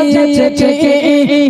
Chicken.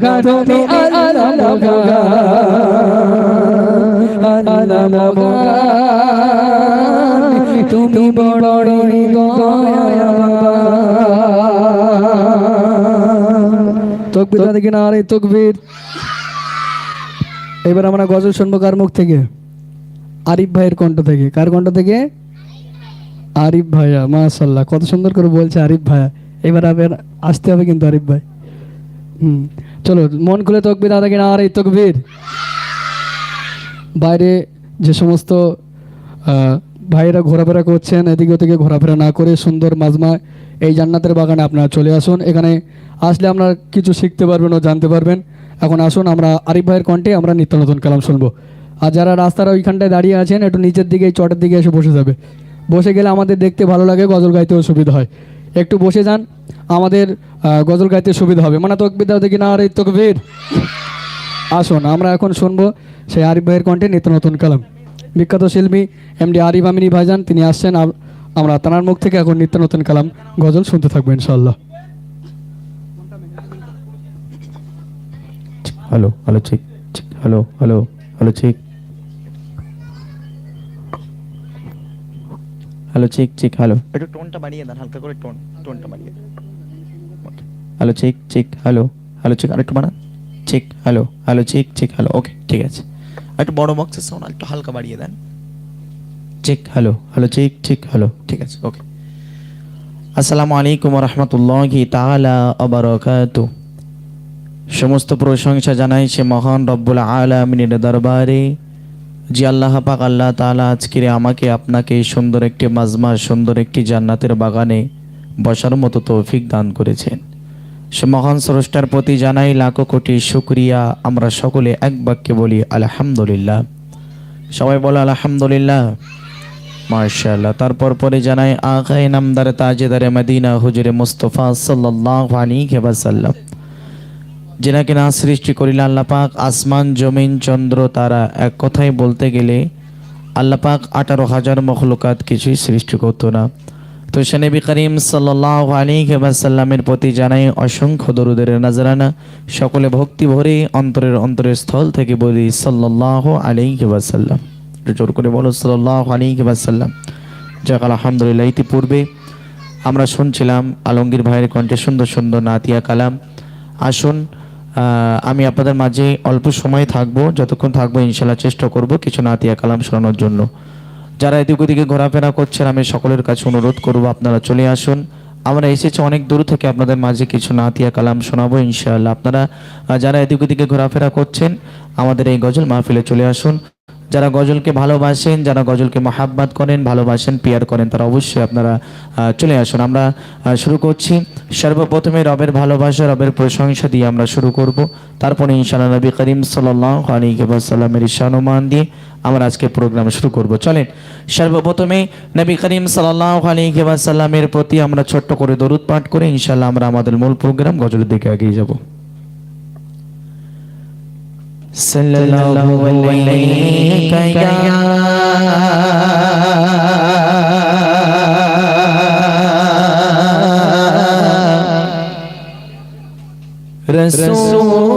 তুমি এবার আমরা গজল শুনব কার মুখ থেকে? আরিফ ভাইয়ের কণ্ঠ থেকে। কার কণ্ঠ থেকে? আরিফ ভাইয়া মাশাল্লাহ কত সুন্দর করে বলছে আরিফ ভাইয়া। এবার আবার আসতে হবে কিন্তু আরিফ ভাই। হুম। চলো, মন খুলে তকবির আদা কিনা আর এই তকবির। বাইরে যে সমস্ত ভাইয়েরা ঘোরাফেরা করছেন, এদিকে ওদিকে ঘোরাফেরা না করে সুন্দর মাজমা এই জান্নাতের বাগানে আপনারা চলে আসুন। এখানে আসলে আপনারা কিছু শিখতে পারবেন ও জানতে পারবেন। এখন আসুন, আমরা আরিফ ভাইয়ের কণ্ঠে আমরা নিত্য নতুন কালাম শুনব। আর যারা রাস্তার ওইখানটায় দাঁড়িয়ে আছেন, একটু নিচের দিকে চটের দিকে এসে বসে যাবে। বসে গেলে আমাদের দেখতে ভালো লাগে, গজল গাইতেও সুবিধা হয়। একটু বসে যান। আমাদের গজল গাইতে সুবিধা হবে। মানে তকবির দাও দেখি না আর এই তকবির। আসুন আমরা এখন শুনব সেই আরিফ ভাইয়ের কণ্ঠে নিত্য নতুন কালাম। বিখ্যাত শিল্পী এমডি আরিফ আমিনী ভাইজান তিনি আসছেন আমরা তানার মুখ থেকে এখন নিত্য নতুন কালাম গজল শুনতে থাকব ইনশাল্লাহ হ্যালো হ্যালো ঠিক ঠিক হ্যালো হ্যালো হ্যালো ঠিক। হ্যালো ঠিক ঠিক হ্যালো। একটু টোনটা বাড়িয়ে দেন হালকা করে টোন টোনটা বাড়িয়ে দেন। হ্যালো ঠিক ঠিক হ্যালো হ্যালো ঠিক আরেকটু বাড়ান ঠিক হ্যালো হ্যালো ঠিক ঠিক হ্যালো ওকে ঠিক আছে। একটু বড় বক্সের সাউন্ড একটু হালকা বাড়িয়ে দেন। ঠিক হ্যালো হ্যালো ঠিক ঠিক হ্যালো ঠিক আছে ওকে আসসালামু আলাইকুম রহমতুল্লাহি তাআলা আবারাকাতু সমস্ত প্রশংসা জানাই সে মহান রব্বুল আলমিনের দরবারে। যে আল্লাহ পাক আল্লাহ তাআলা আজকের আমাকে আপনাকে সুন্দর একটি মাজমা সুন্দর একটি জান্নাতের বাগানে বসার মতো তৌফিক দান করেছেন। মহান স্রষ্টার প্রতি জানাই লাখো কোটি শুক্রিয়া। আমরা সকলে এক বাক্যে বলি, আলহামদুলিল্লাহ। সবাই বলো, আলহামদুলিল্লাহ। মার্শাল্লাহ তারপর পরে জানাই, আগাই নামদার তাজেদারে মদিনা হুজুরে মুস্তফা সাল্লাল্লাহু আলাইহি ওয়াসাল্লাম। যেনাকে না সৃষ্টি করিলে আল্লাহ পাক আসমান, জমিন, চন্দ্র, তারা এক কথায় বলতে গেলে আল্লাপাক আঠারো হাজার মখলুকাত কিছুই সৃষ্টি করতো না। তো নবী করিম সাল্লাহ প্রতি জানাই অসংখ্য দরুদের নাজরানা। সকলে ভক্তি ভরে অন্তরের অন্তরের স্থল থেকে বলি সাল্লাহ আলী সাল্লাম একটু জোর করে বলো সাল্লাহ আলী সাল্লাম যাক, আলহামদুলিল্লাহ, ইতিপূর্বে আমরা শুনছিলাম আলমগীর ভাইয়ের কণ্ঠে সুন্দর সুন্দর নাতিয়া কালাম। আসুন আমি আপনাদের মাঝে অল্প সময় থাকব, যতক্ষণ থাকব ইনশাল্লাহ চেষ্টা করব কিছু নাতিয়া কালাম শোনানোর জন্য। যারা এদিক ওদিকে ঘোরাফেরা করছেন, আমি সকলের কাছে অনুরোধ করব আপনারা চলে আসুন। আমরা এসেছি অনেক দূর থেকে আপনাদের মাঝে কিছু নাতিয়া কালাম শোনাবো ইনশাআল্লাহ। আপনারা যারা এদিক ওদিকে ঘোরাফেরা করছেন, আমাদের এই গজল মাহফিলে চলে আসুন। যারা গজলকে ভালোবাসেন, যারা গজলকে মহাব্বাত করেন, ভালোবাসেন, পিয়ার করেন, তারা অবশ্যই আপনারা চলে আসুন। আমরা শুরু করছি। সর্বপ্রথমে রবের ভালোবাসা, রবের প্রশংসা দিয়ে আমরা শুরু করব। তারপরে ইনশাআল্লাহ নবী করিম সাল্লাহ আলী সাল্লামের ঈশানুমান দিয়ে আমরা আজকে প্রোগ্রাম শুরু করব। চলেন, সর্বপ্রথমে নবী করিম সাল্লাহ সাল্লামের প্রতি আমরা ছোট্ট করে দরুদ পাঠ করে ইনশাআল্লাহ আমরা আমাদের মূল প্রোগ্রাম গজলের দিকে এগিয়ে যাব। صلى الله عليك يا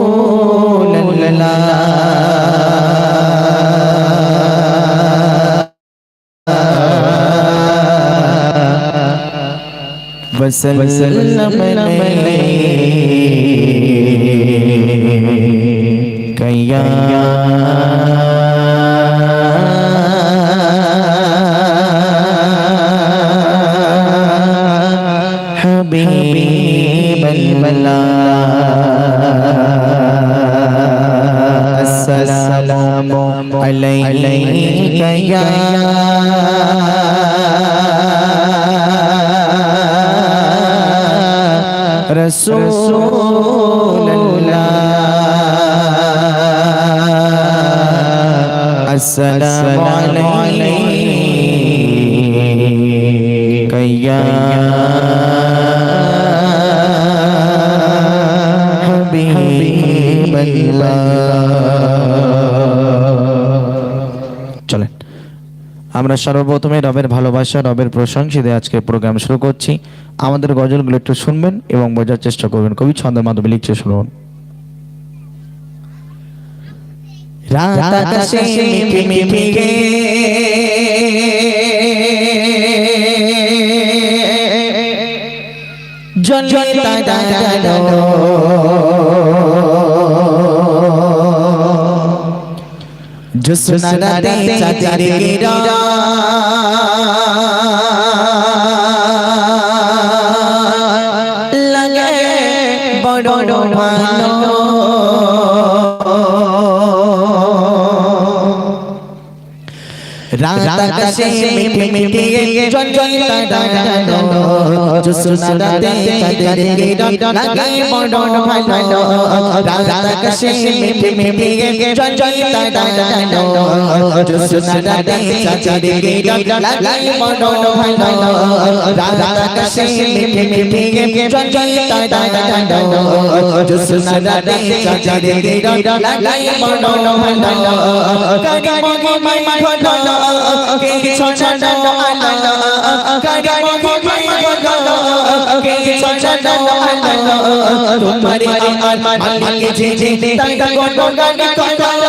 رسول الله وسلم عليك يا حبيب الملا السلام عليك يا رسول السلام عليك يا حبيب الله চলেন আমরা সর্বপ্রথমে রবের ভালোবাসা রবের প্রশংসা দিয়ে আজকে প্রোগ্রাম শুরু করছি আমাদের গজলগুলো একটু শুনবেন এবং বোঝার চেষ্টা করবেন কবি ছন্দের মাধ্যমে লিখছে শুনুন রাত আকাশে মিঠি মিঠি গে জলে তারালো জুসনা রাতে চাঁদের গিরা লাগে বড় ভালো রাত আকাশে মিঠি জন জন তারালো জুসনা রাতে চাঁদের গিরা লাগে বড় ভালো রাত আকাশে মিঠি জন জন তারালো জুসনা রাতে চাঁদের গিরা লাগে বড় ভালো রাত আকাশে মিঠি জন জন তারালো জুসনা রাতে চাঁদের গিরা লাগে বড় ভালো কাগে মগে মাই ভালো কে ছড়ানো আলো কাগে মগে মাই ভালো কে ছড়ানো আলো তোমার আমার মালিক যে যে তাই গণ গান করো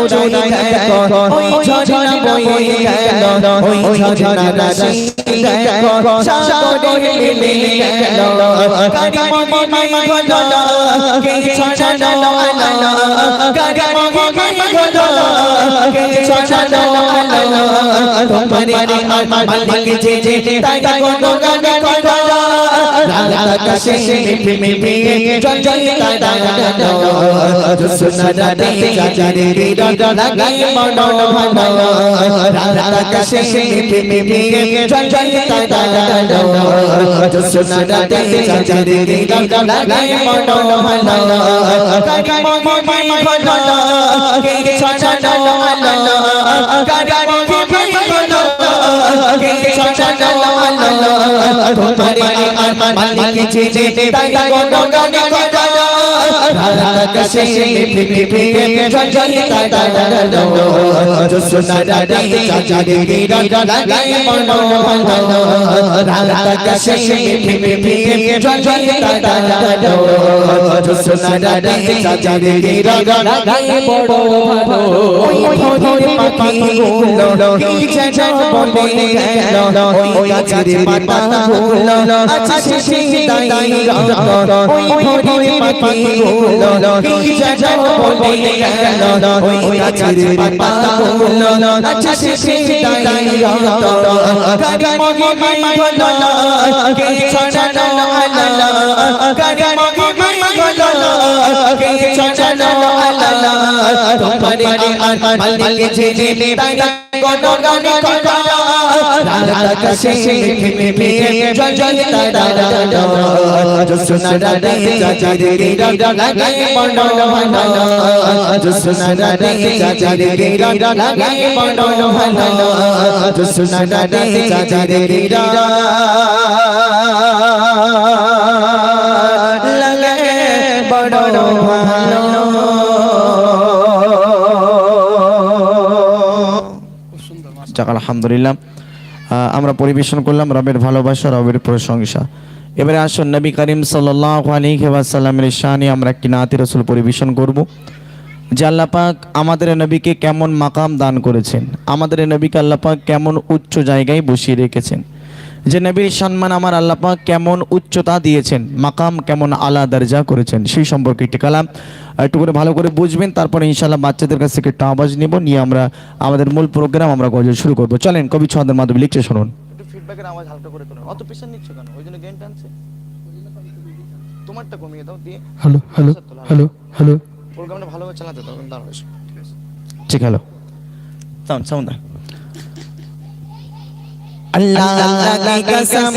চড়াই দেখো ওই ঝড় বয়ে গেল ওই ঝর্ণা রাশি দেখো সাগরে মিলে গেল কাগে মগে মাই গলো কে ছড়ানো আলো কাগে মগে মাই গলো কে ছড়ানো আলো তোমারে আমার মালিক যে যে তাই গণ গান করো আকাশে মিঠি মিঠি জন জন তারালো জুসনা রাতে চাচারে গিরা লাগে বড় ভালো রাত আকাশে মিঠি মিঠি জন জন তারালো জুসনা রাতে চাচারে গিরা লাগে বড় ভালো কাগে মগে মাই ভালো কে ছড়ানো আলো কাগে তোমারে আমার মালিক যে যে তাই গণ গান করো রাত আকাশে মিঠি মিঠি জন জন তারালো জুসনা রাতে চাচারে গিরা লাগে বড় ভালো রাত আকাশে মিঠি মিঠি জন জন তারালো জুসনা রাতে চাচারে গিরা লাগে বড় ভালো ওই ভোরে পাখিগুলো কি যেন বলে গেল। ওই গাছের পাতাগুলো আছে সেই তাই ওই ভোরে পাখিগুলো কি যেন বলে গেল। ওই গাছের পাতাগুলো আছে সেই তাই রঙ কাগে মাই গলো। কে ছড়ানো আলো। কাগে মগে গলো কে ছড়ানো আলো তোমারে আমার মালিক যে তাই গণ গান করো। রাত আকাশে মিঠি মিঠি জন জন তারালো জুসনা রাতে চাচারে গিরা লাগে বড় ভালো জুসনা রাতে চাচারে গিরা লাগে বড় ভালো জুসনা রাতে চাচারে গিরা লাগে বড় ভালো আলহামদুলিল্লাহ। আমরা পরিবেশন করলাম রবের ভালোবাসা, রবের প্রশংসা। এবারে আসুন, নবী করিম ওয়াসাল্লামের শানে আমরা একটি নাতি রসুল পরিবেশন করব। যে আল্লাহ পাক আমাদের নবীকে কেমন মাকাম দান করেছেন, আমাদের নবীকে আল্লাহ পাক কেমন উচ্চ জায়গায় বসিয়ে রেখেছেন। যে নবীর সম্মান আমার আল্লাহ কেমন উচ্চতা দিয়েছেন মাকাম কেমন আলা দরজা করেছেন সেই সম্পর্কে একটি কালাম। একটু করে ভালো করে বুঝবেন তারপরে ইনশাল্লাহ বাচ্চাদের কাছ থেকে একটু আওয়াজ নিব নিয়ে আমরা আমাদের মূল প্রোগ্রাম আমরা গজল শুরু করব। চলেন কবি ছন্দের মাধ্যমে লিখছে শুনুন। একটু ফিডব্যাকের আওয়াজ হালকা করে তুলুন। অত প্রেশার নিচ্ছ কেন? ওই জন্য টানছে? তোমারটা কমিয়ে দাও দিয়ে হ্যালো হ্যালো হ্যালো হ্যালো। প্রোগ্রামটা ভালোভাবে চালাতে দাঁড়াও ঠিক hello. Sound sound Allah Allah কসম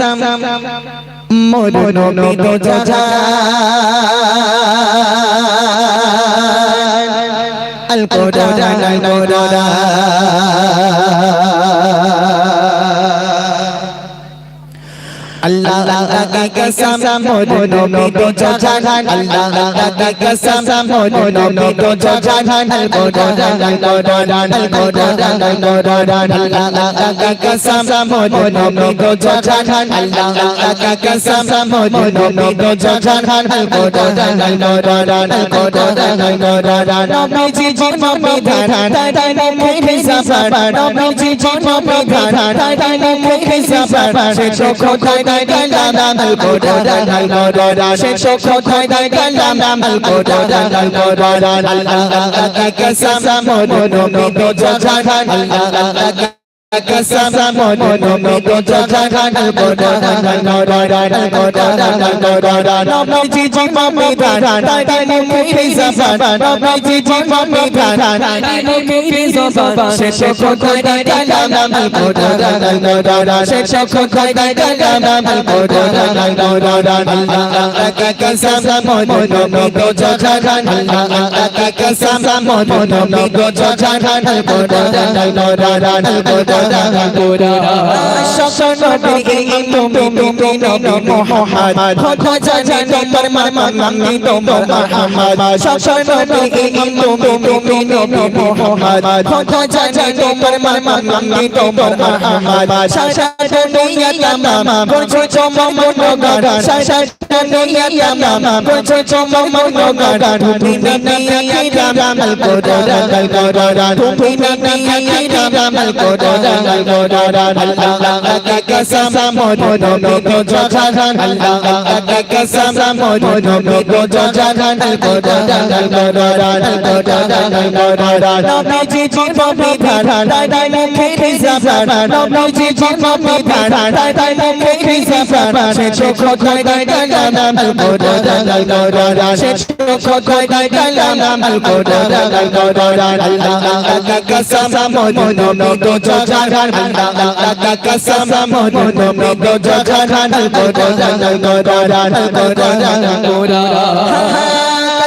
মোর নবী জাজা আল কোরআন আল কোরআন अल्लाह अल्लाह की कसम मोनो नबी तो जान अल्लाह अल्लाह की कसम मोनो नबी तो जान अल कुरान अल कुरान अल कुरान अल कुरान अल्लाह अल्लाह की कसम मोनो नबी तो जान अल्लाह अल्लाह की कसम मोनो नबी तो जान अल कुरान अल कुरान अल कुरान अल कुरान नबी जी जी मम्मी धान ताई मुखे सफर नबी जी जी मम्मी धान ताई मुखे सफर से चोखो ताई কালাম আল কোরআন আল কোরআন সে চোখো তাই কালাম আল কোরআন আল কোরআন আল্লাহ আল্লাহ কা কসম মোনো নবী তো জান আল্লাহ আল্লাহ কা কসম মোনো নবী তো জান আল কোরআন আল কোরআন আল কোরআন আল কোরআন নবী জি জি মামি ধান তাই মুখে জবান নবী জি জি মামি ধান তাই মুখে জবান সে চোখো তাই কালাম আল কোরআন আল কোরআন সে চোখো তাই কালাম আল কোরআন আল কোরআন আল্লাহ আল্লাহ কা কসম মোনো নবী তো জান আল্লাহ আল্লাহ কা কসম মোনো নবী তো জান আল কোরআন আল আল কোরআন আল শশন নবী তুমি তুমি নবী মুহাম্মদ খোঁজা জান তোর মামা মামি তো মুহাম্মদ শশন নবী তুমি তুমি নবী মুহাম্মদ খোঁজা জান তোর মামা মামি তো মুহাম্মদ সারা দুনিয়া তামাম করছ চমমন গান সারা দুনিয়া তামাম করছ চমমন গান তুমি নবী রাম আল কোরআন আল কোরআন তুমি নবী রাম আল কোরআন আল কোরআন আল্লাহ কা কসম মোনো নবী তো জান আল্লাহ কা কসম মোনো নবী তো জান আল কোরআন আল কোরআন আল কোরআন আল কোরআন নবী জি নবী ধান তাই মুখে জবান নবী জি জি নবী ধান তাই মুখে জবান সে চোখ তাই কালাম আল কোরআন আল কোরআন সে চোখ তাই কালাম আল কোরআন আল কোরআন আল্লাহ কা কসম মোনো নবী তো জান আল্লাহ কা কসম মোনো নবী তো জান আল কোরআন আল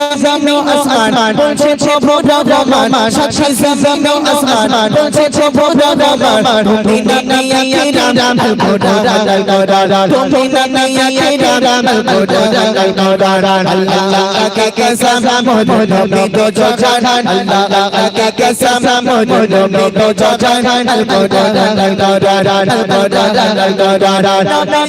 জমিন আসমান বলছে প্রভু রহমান সাক্ষী জমিন আসমান বলছে প্রভু রহমান তুমি নবিয়া কিরাম আল কোরআন আল তুমি নবিয়া কিরাম আল কোরআন আল আল্লাহ কা কসম মোনো নবী তো জান আল্লাহ কা কসম মোনো নবী তো জান আল কোরআন আল কোরআন আল কোরআন আল কোরআন নবী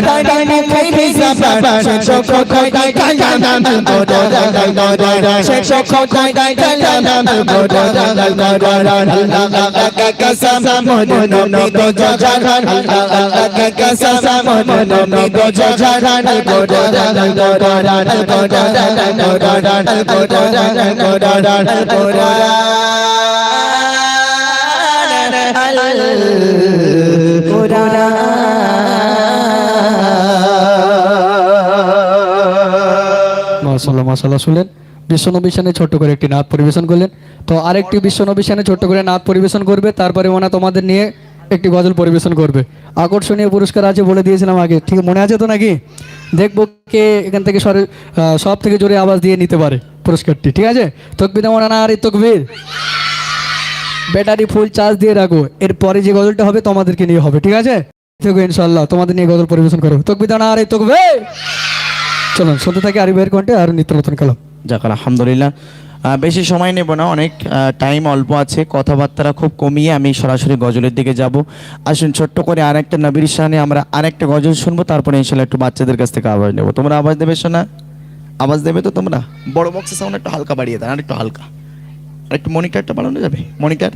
জি জি মমি ধান তাই মুখে জবান নবী জি জি মমি ধান তাই মুখে জবান সে চোখ তাই কালাম আল কোরআন আল কোরআন সে চোখ তাই কালাম আল কোরআন আল কোরআন আল্লাহ কা কসম মোনো নবী তো জান আল্লাহ কা কসম মোনো নবী তো জান আল কোরআন আল কোরআন আল কোরআন আল কোরআন আল কোরআন আল কোরআন আল কোরআন মাশাল্লাহ মাশাল্লাহ শুনলেন বিশ্বনবী সানে ছোট্ট করে একটি নাচ পরিবেশন করলেন। তো আরেকটি বিশ্বনবী সানে ছোট্ট করে নাচ পরিবেশন করবে, তারপরে ওনা তোমাদের নিয়ে একটি গজল পরিবেশন করবে। আকর্ষণীয় পুরস্কার আছে বলে দিয়েছিলাম আগে, ঠিক মনে আছে তো নাকি? দেখব কে এখান থেকে সরে সব থেকে জোরে আওয়াজ দিয়ে নিতে পারে পুরস্কারটি, ঠিক আছে? তকবির মনে আর এই তকবির। ব্যাটারি ফুল চার্জ দিয়ে রাখো, এরপরে যে গজলটা হবে তোমাদেরকে নিয়ে হবে, ঠিক আছে? ইনশাল্লাহ তোমাদের নিয়ে গজল পরিবেশন করো তকবির আর এই তকবে চলুন, শুনতে থাকি আরিফ ভাইয়ের কণ্ঠে আর নিত্য নতুন কালাম যাক, আলহামদুলিল্লাহ। বেশি সময় নেব না, অনেক টাইম অল্প আছে কথাবার্তা খুব কমিয়ে আমি সরাসরি গজলের দিকে যাব। আসুন, ছোট্ট করে আরেকটা নবীর শানে আমরা আরেকটা গজল শুনব, তারপরে ইনশাল্লাহ একটু বাচ্চাদের কাছ থেকে আওয়াজ নেব। তোমরা আওয়াজ দেবে শোনা? আওয়াজ দেবে তো তোমরা? বড় বক্সের সাউন্ড একটু হালকা বাড়িয়ে দেন আর একটু হালকা। আর একটু মনিটরটা বাড়ানো যাবে? মনিটর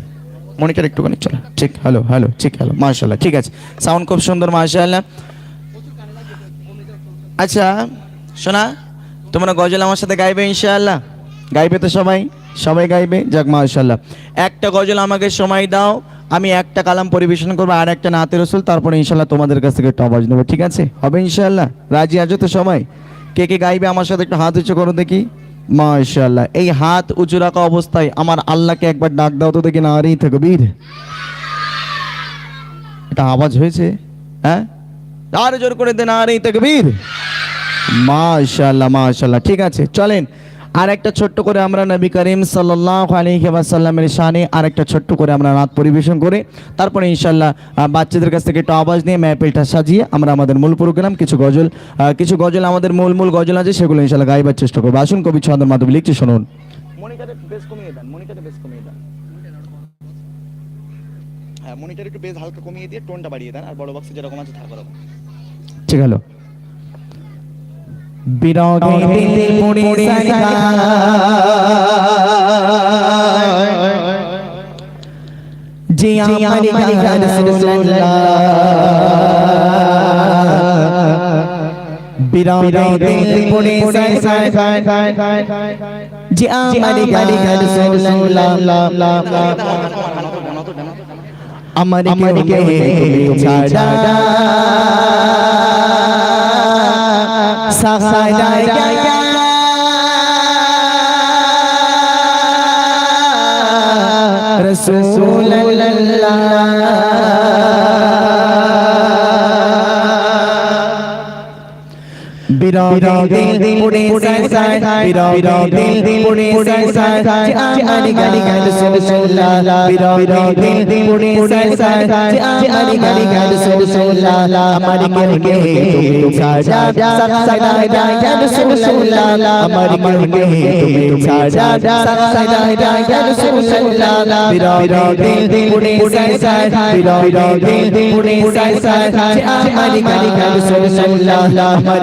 মনিটর একটুখানি, চলো ঠিক হ্যালো হ্যালো ঠিক হ্যালো মাশাল্লাহ ঠিক আছে। সাউন্ড খুব সুন্দর মাশাল্লাহ আচ্ছা শোনা, তোমরা গজল আমার সাথে গাইবে ইনশাআল্লাহ? গাইবে তো সবাই? সবাই গাইবে? যাক মাশাল্লাহ একটা গজল আমাকে সময় দাও, আমি একটা কালাম পরিবেশন করব, আর একটা নাতে রসুল, তারপরে ইনশাল্লাহ তোমাদের কাছ থেকে আওয়াজ নেব, ঠিক আছে? হবে ইনশাআল্লাহ? রাজি আছো তো সবাই? কে কে গাইবে আমার সাথে একটু হাত উঁচু করো দেখি। মাশাল্লাহ এই হাত উঁচু রাখা অবস্থায় আমার আল্লাহকে একবার ডাক দাও তো দেখি না আরেই থাকো, বীর। এটা আওয়াজ হয়েছে? হ্যাঁ? আর জোর করে দেন আরেই এই তকবীর মাশাআল্লাহ মাশাল্লাহ ঠিক আছে চলেন। আর একটা ছোট্ট করে আমরা নবী করিম সাল্লাল্লাহু আলাইহি ওয়াসাল্লামের শানে আর একটা ছোট্ট করে আমরা রাত পরিবেশন করে তারপরে ইনশাল্লাহ বাচ্চাদের কাছ থেকে একটু আওয়াজ নিয়ে মেহফিলটা সাজিয়ে আমরা আমাদের মূল প্রোগ্রাম কিছু গজল কিছু গজল আমাদের মূল মূল গজল আছে সেগুলো ইনশাল্লাহ গাইবার চেষ্টা করব। আসুন কবি ছন্দের মাধ্যমে লিখছি শুনুন। মনিটরে বেশ কমিয়ে দেন মনিটরে বেশ কমিয়ে দেন। হ্যাঁ মনিটর একটু বেশ হালকা কমিয়ে দিয়ে টোনটা বাড়িয়ে দেন আর বড় বক্সে যেরকম আছে থাকো ঠিক হলো। বিরগে দিল পুড়ে আমারি বিরগে দিল পুড়ে আমারি গান রাসূলুল্লাহ আমার কে ছাড়া সাহারা রসুল বিরোধী পুড়ে সাই বিরোধী পুড়ে সাই আমি গালি গালি সুল্লাহ বিরোধী পুড়ে সাই আমি গালি গালি সুল্লাহ আমার কে তুমি ছাড়া সাদা গালি সুল্লাহ আমার কে তুমি ছাড়া সাদা গালি সুল্লাহ বিরোধী পুড়ে সাই বিরোধী পুড়ে সাই আমি গালি গালি সুল্লাহ আমার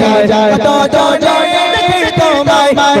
কে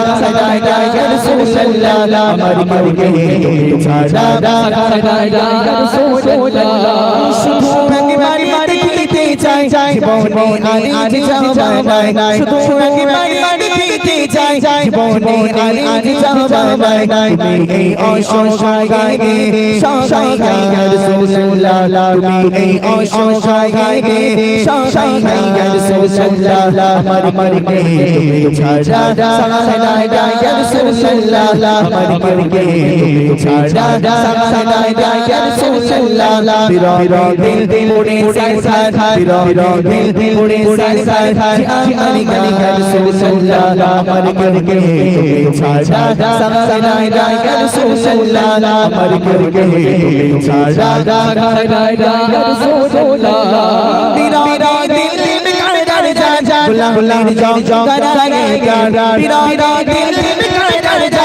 তুমি ছাড়া সহায় রাসূলুল্লাহ বিরোধী পুড়ে সাই সাই বিরোধী পুড়ে সাই সাই চাই জীবনে আর চাবাই তুমি এই অসহায় গাইবে সহায় গাইয়া রাসূলুল্লাহ তুমি এই অসহায় গাইবে সহায় গাইয়া রাসূলুল্লাহ আমার মরকে তুমি ছাড়া সহায় গাইয়া রাসূলুল্লাহ আমার মরকে তুমি ছাড়া সহায় গাইয়া রাসূলুল্লাহ বিরা বিরা দিল দিল মোড়ে সাই সাই বিরা বিরা দিল দিল মোড়ে সাই সাই আমি গাইয়া রাসূলুল্লাহ আমার আমার করকে তুমি ছাড়া সামনে নাই নাই রাসূলুল্লাহ আমার করকে তুমি ছাড়া সামনে নাই নাই রাসূলুল্লাহ তেরা দিল মে কাড় কাড় যা যা গুলাম গুলাম যাও যাও কাড় লাগে কাড় তেরা দিল মে কাড়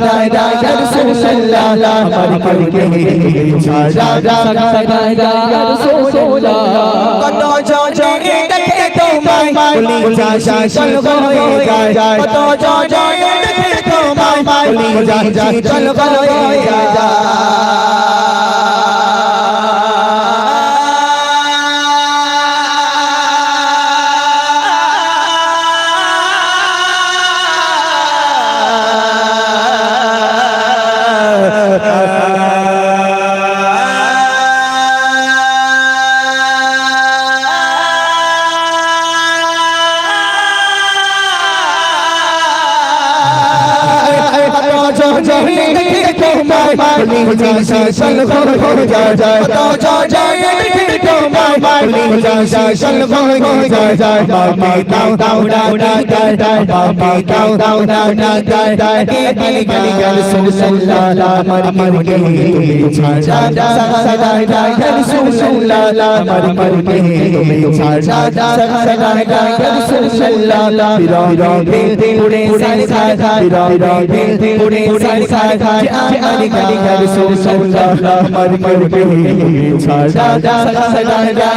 দায় দায় রসুল্লাহ আমার কলকে ছাড়া দায় দায় রসুল্লাহ কত জনে দেখে তোমায় মালি চাষা চল গয়ে যায় কত জনে দেখে তোমায় মালি চাষা চল গয়ে যায় जा जा सन खर खर जा जा जा जा जा সদা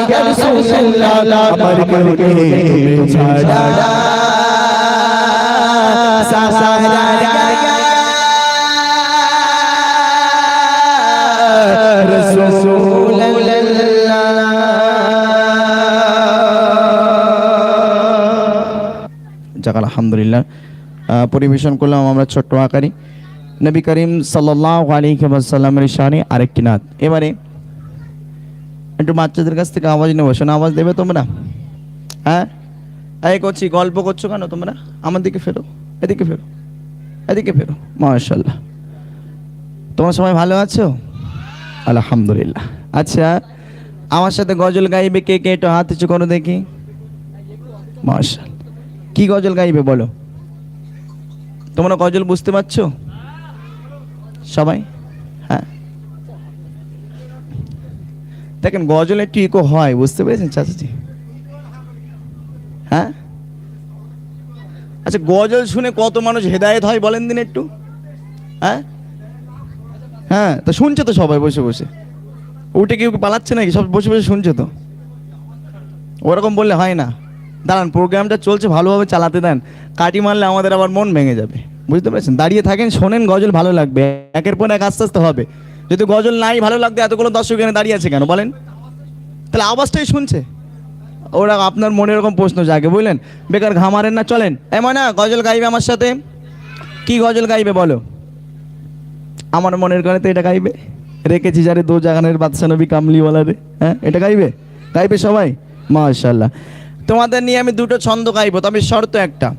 আলহামদুলিল্লাহ। পরিবেশন করলাম আমরা ছোট্ট আকারে। নবী করিম সাল্লাহ আলিহাসাল্লামের শানে আরেকটি নাথ এবারে একটু বাচ্চাদের কাছ থেকে আওয়াজ নেব, শোনা, আওয়াজ দেবে তোমরা? হ্যাঁ? এই করছি, গল্প করছ কেন তোমরা? আমার দিকে ফেরো, এদিকে ফেরো এদিকে ফেরো মাশাল্লাহ তোমার সবাই ভালো আছো? আলহামদুলিল্লাহ। আচ্ছা আমার সাথে গজল গাইবে কে কে? একটু হাত উঁচু করো দেখি। মাশাল কি গজল গাইবে বলো? তোমরা গজল বুঝতে পারছ? সবাই হ্যাঁ দেখেন গজল একটু ইকো হয়, বুঝতে পেরেছেন চাচাজি? হ্যাঁ? আচ্ছা গজল শুনে কত মানুষ হেদায়েত হয় বলেন দিন একটু। হ্যাঁ? হ্যাঁ তো শুনছে তো সবাই বসে বসে। উঠে কেউ পালাচ্ছে নাকি? সব বসে বসে শুনছে তো। ওরকম বললে হয় না। দাঁড়ান প্রোগ্রামটা চলছে, ভালোভাবে চালাতে দেন। কাটি মারলে আমাদের আবার মন ভেঙে যাবে। বুঝতে পেরেছেন? দাঁড়িয়ে থাকেন, শোনেন, গজল ভালো লাগবে। একের পর এক আস্তে আস্তে হবে। যদি গজল নাই, ভালো লাগতো এতগুলো দর্শক এখানে দাঁড়িয়ে আছে কেন? বলেন। তাহলে আওয়াজটাই শুনছে। ওরা আপনার মনে এরকম প্রশ্ন জাগে, বুঝলেন? বেকার ঘামারেন না, চলেন। এমন না গজল গাইবে আমার সাথে? কি গজল গাইবে বলো? আমার মনের গানে তো এটা গাইবে। রেখেছি যারে দো জাগানের বাদশা নবী কামলিওয়ালা রে হ্যাঁ এটা গাইবে? গাইবে সবাই? মাশাল্লাহ তোমাদের নিয়ে আমি দুটো ছন্দ গাইবো, তবে শর্ত একটা।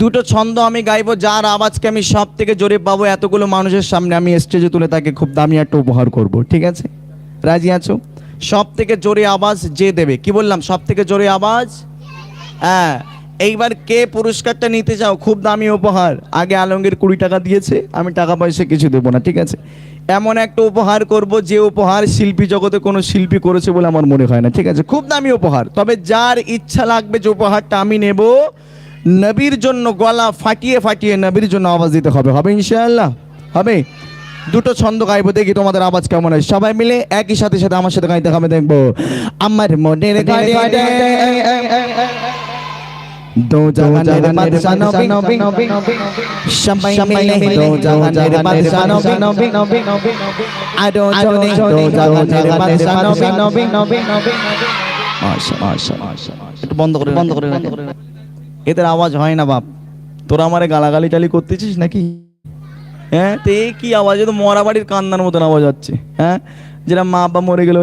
দুটো ছন্দ আমি গাইবো, যার আওয়াজকে আমি সব থেকে জোরে পাবো, এতগুলো মানুষের সামনে আমি স্টেজে তুলে তাকে খুব দামি একটা উপহার করব, ঠিক আছে? রাজি আছো? সব থেকে জোরে আওয়াজ যে দেবে। কি বললাম? সব থেকে জোরে আওয়াজ? হ্যাঁ এইবার কে পুরস্কারটা নিতে চাও? খুব দামি উপহার। আগে আলমগীর কুড়ি টাকা দিয়েছে, আমি টাকা পয়সা কিছু দেবো না, ঠিক আছে? এমন একটা উপহার করব, যে উপহার শিল্পী জগতে কোনো শিল্পী করেছে বলে আমার মনে হয় না, ঠিক আছে? খুব দামি উপহার। তবে যার ইচ্ছা লাগবে যে উপহারটা আমি নেব নবীর জন্য গলা ফাটিয়ে ফাটিয়ে নবীর জন্য আওয়াজ দিতে হবে। হবে ইনশাআল্লাহ? হবে? দুটো ছন্দ গাইবো দেখি তোমাদের আওয়াজ কেমন হয়। সবাই মিলে একই সাথে সাথে আমার সাথে গাইতে হবে দেখব। আমার মনের দো জাহানের বাদশা নবী। সবাই মিলে দো জাহানের বাদশা নবী। আরও জোরে দো জাহানের বাদশা নবী। মাশা মাশা মাশা একটু বন্ধ করে বন্ধ করে বন্ধ করে এদের আওয়াজ হয় না বাপ। তোরা আমারে গালাগালি টালি করতেছিস নাকি? হ্যাঁ? তো তে কি আওয়াজ? তো মরা বাড়ির কান্নার মতন আওয়াজ হচ্ছে। হ্যাঁ? যেটা মা বাবা মরে গেল